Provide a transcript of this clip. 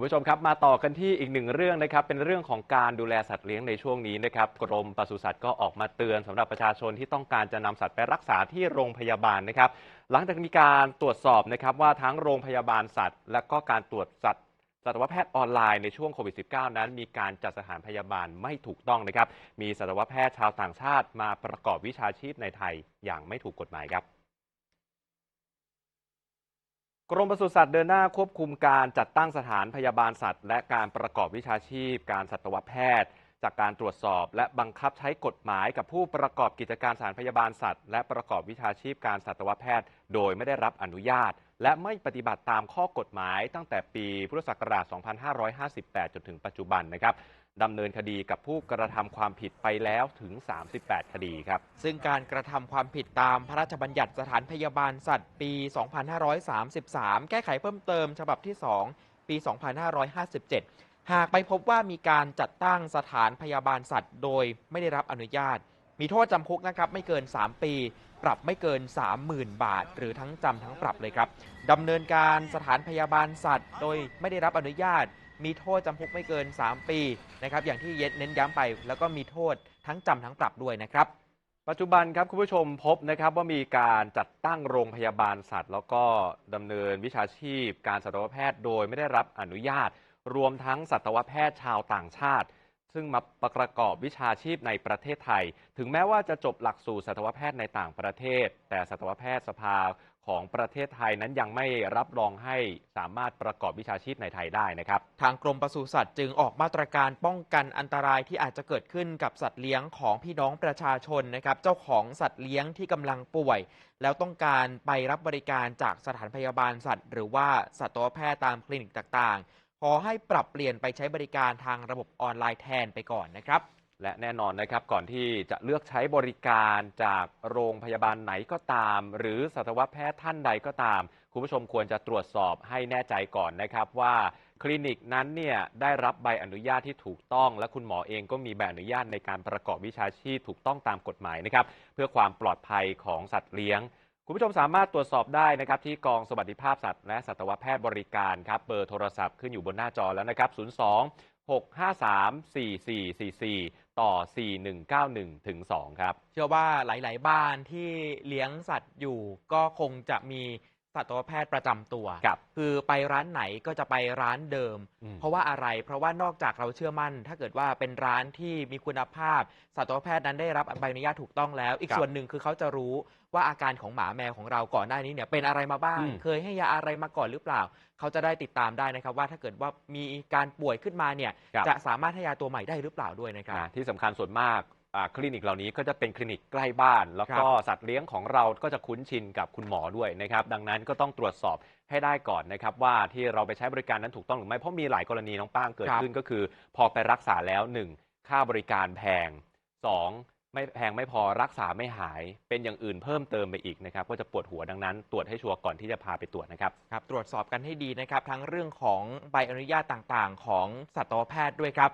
คุณผู้ชมครับมาต่อกันที่อีกหนึ่งเรื่องนะครับเป็นเรื่องของการดูแลสัตว์เลี้ยงในช่วงนี้นะครับกรมปศุสัตว์ก็ออกมาเตือนสำหรับประชาชนที่ต้องการจะนำสัตว์ไปรักษาที่โรงพยาบาลนะครับ หลังจากมีการตรวจสอบนะครับว่าทั้งโรงพยาบาลสัตว์ และก็การตรวจสัตว์สัตวแพทย์ออนไลน์ในช่วงโควิด -19 นั้น มีการจัดสถานพยาบาลไม่ถูกต้องนะครับ มีสัตวแพทย์ชาวต่างชาติมาประกอบวิชาชีพในไทยอย่างไม่ถูกกฎหมายครับ กรมปศุสัตว์เดินหน้าควบคุมการจัดตั้งสถานพยาบาลสัตว์ และการประกอบวิชาชีพ การสัตวแพทย์ จากการตรวจสอบและบังคับใช้กฎหมายกับผู้ประกอบกิจการสานพยาบาลสัตว์ และประกอบวิชาชีพการสัตวแพทย์ โดยไม่ได้รับอนุญาต และไม่ปฏิบัติตามข้อกฎหมายตั้งแต่ปีพุทธศักราช 2558 จนถึงปัจจุบันนะครับดำเนินคดีกับผู้กระทำความผิดไปแล้วถึง 38 คดีครับ ซึ่งการกระทำความผิดตามพระราชบัญญัติสถานพยาบาลสัตว์ปี 2533 แก้ไขเพิ่มเติม ฉบับที่ 2 ปี 2557 หากไปพบว่ามีการจัดตั้งสถานพยาบาลสัตว์ โดยไม่ได้รับอนุญาต มีโทษจำคุกนะครับไม่เกิน 3 ปี ปรับไม่เกิน 30,000 บาท หรือทั้งจำทั้งปรับเลยครับดำเนินการสถานพยาบาลสัตว์ โดยไม่ได้รับอนุญาต มีโทษจำคุกไม่เกิน 3 ปีนะครับอย่างที่เย็ดเน้นย้ำไป แล้วก็มีโทษทั้งจำทั้งปรับด้วยนะครับปัจจุบันครับคุณผู้ชมพบนะครับว่ามีการจัดตั้งโรงพยาบาลสัตว์ แล้วก็ดำเนินวิชาชีพ การสัตวแพทย์โดยไม่ได้รับอนุญาต รวมทั้งสัตวแพทย์ชาวต่างชาติ ซึ่งมาประกอบวิชาชีพในประเทศไทย ถึงแม้ว่าจะจบหลักสูตรสัตวแพทย์ในต่างประเทศ แต่สัตวแพทย์สภาของประเทศไทยนั้นยังไม่รับรองให้สามารถประกอบวิชาชีพในไทยได้นะครับ ทางกรมปศุสัตว์จึงออกมาตรการป้องกันอันตรายที่อาจจะเกิดขึ้นกับสัตว์เลี้ยงของพี่น้องประชาชนนะครับ เจ้าของสัตว์เลี้ยงที่กำลังป่วย แล้วต้องการไปรับบริการจากสถานพยาบาลสัตว์ หรือว่าสัตวแพทย์ตามคลินิกต่างๆ ขอให้ปรับเปลี่ยนไปใช้บริการทางระบบออนไลน์แทนไปก่อนนะครับ และแน่นอนนะครับก่อนที่จะเลือกใช้บริการจากโรงพยาบาลไหนก็ตาม หรือสัตวแพทย์ท่านใดก็ตาม คุณผู้ชมควรจะตรวจสอบให้แน่ใจก่อนนะครับว่าคลินิกนั้นเนี่ยได้รับใบอนุญาตที่ถูกต้อง และคุณหมอเองก็มีใบอนุญาตในการประกอบวิชาชีพถูกต้องตามกฎหมายนะครับ เพื่อความปลอดภัยของสัตว์เลี้ยง คุณผู้ชมสามารถตรวจสอบได้นะครับ ที่กองสวัสดิภาพสัตว์และสัตวแพทย์บริการครับเบอร์โทรศัพท์ขึ้นอยู่บนหน้าจอแล้วนะครับ 02 653 4444 ต่อ 4191ถึง2ครับ เชื่อว่าหลาย ๆ บ้านที่เลี้ยงสัตว์อยู่ก็คงจะมี สัตวแพทย์ประจำตัว ครับ คือไปร้านไหนก็จะไปร้านเดิม อืม เพราะว่าอะไร เพราะว่านอกจากเราเชื่อมั่น ถ้าเกิดว่าเป็นร้านที่มีคุณภาพ สัตวแพทย์นั้นได้รับใบอนุญาตถูกต้องแล้ว อีกครับส่วนหนึ่งคือเขาจะรู้ว่าอาการของหมาแมวของเราก่อนหน้านี้เนี่ยเป็นอะไรมาบ้าง อืม เคยให้ยาอะไรมาก่อนหรือเปล่า เขาจะได้ติดตามได้นะครับ ว่าถ้าเกิดว่ามีการป่วยขึ้นมาเนี่ย ครับ จะสามารถให้ยาตัวใหม่ได้หรือเปล่าด้วยนะครับอ่าที่สำคัญส่วนมากอ่า คลินิกเหล่านี้ก็จะเป็นคลินิกใกล้บ้าน แล้วก็สัตว์เลี้ยงของเราก็จะคุ้นชินกับคุณหมอด้วยนะครับ ดังนั้นก็ต้องตรวจสอบให้ได้ก่อนนะครับ ว่าที่เราไปใช้บริการนั้นถูกต้องหรือไม่เพราะมีหลายกรณีน้องป้างเกิดครับขึ้นก็คือ พอไปรักษาแล้ว 1. ค่าบริการแพง 2. ไม่แพงไม่พอรักษาไม่หายเป็นอย่างอื่นเพิ่มเติมไปอีกนะครับ ก็จะปวดหัวดังนั้น ตรวจให้ชัวร์ก่อนที่จะพาไปตรวจนะครับครับ ตรวจสอบกันให้ดีนะครับ ทั้งเรื่องของใบอนุญาตต่างๆ ของสัตวแพทย์ด้วยครับ